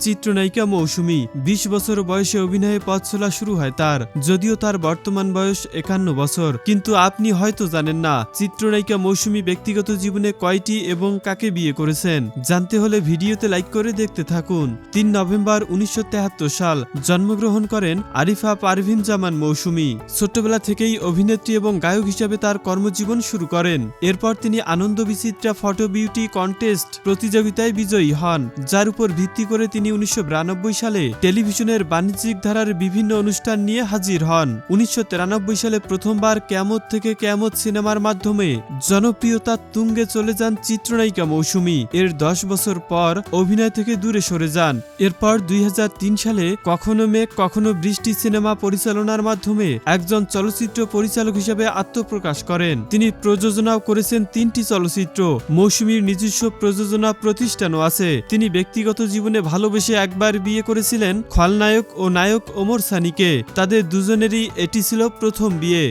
চিত্রনায়িকা মৌসুমী, বিশ বছর বয়সে অভিনয়ে পথ চলা শুরু হয় তার। যদিও তার বর্তমান বয়স একান্ন বছর। কিন্তু আপনি হয়তো জানেন না, চিত্রনায়িকা মৌসুমী ব্যক্তিগত জীবনে কয়টি এবং কাকে বিয়ে করেছেন। জানতে হলে ভিডিওতে লাইক করে দেখতে থাকুন। তিন নভেম্বর উনিশশো সাল, জন্মগ্রহণ করেন আরিফা পারভিন জামান মৌসুমী। ছোট্টবেলা থেকেই অভিনেত্রী এবং গায়ক হিসাবে তার কর্মজীবন শুরু করেন। এরপর তিনি Ananda Bichitra photo beauty contest প্রতিযোগিতায় বিজয়ী হন, যার উপর ভিত্তি করে তিনি উনিশশো বিরানব্বই সালে টেলিভিশনের বাণিজ্যিক ধারার বিভিন্ন অনুষ্ঠান নিয়ে হাজির হন। উনিশশো সালে প্রথমবার ক্যামত থেকে ক্যামত সিনেমার মাধ্যমে জনপ্রিয়তার তুঙ্গে চলে যান চিত্রনায়িকা মৌসুমী। এর দশ বছর পর অভিনয় থেকে দূরে সরে যান। এরপর দুই হাজার তিন সালে কখনো মেঘ, কখনো বৃষ্টি সিনেমা পরিচালনার মাধ্যমে একজন চলচ্চিত্র পরিচালক হিসেবে আত্মপ্রকাশ করেন। তিনি প্রযোজনাও করেছেন তিনটি চলচ্চিত্র। মৌসুমীর নিজস্ব প্রযোজনা প্রতিষ্ঠানও আছে। তিনি ব্যক্তিগত জীবনে ভালোবেসে একবার বিয়ে করেছিলেন খলনায়ক ও নায়ক ওমর সানিকে। তাদের দুজনেরই এটি ছিল প্রথম বিয়ে।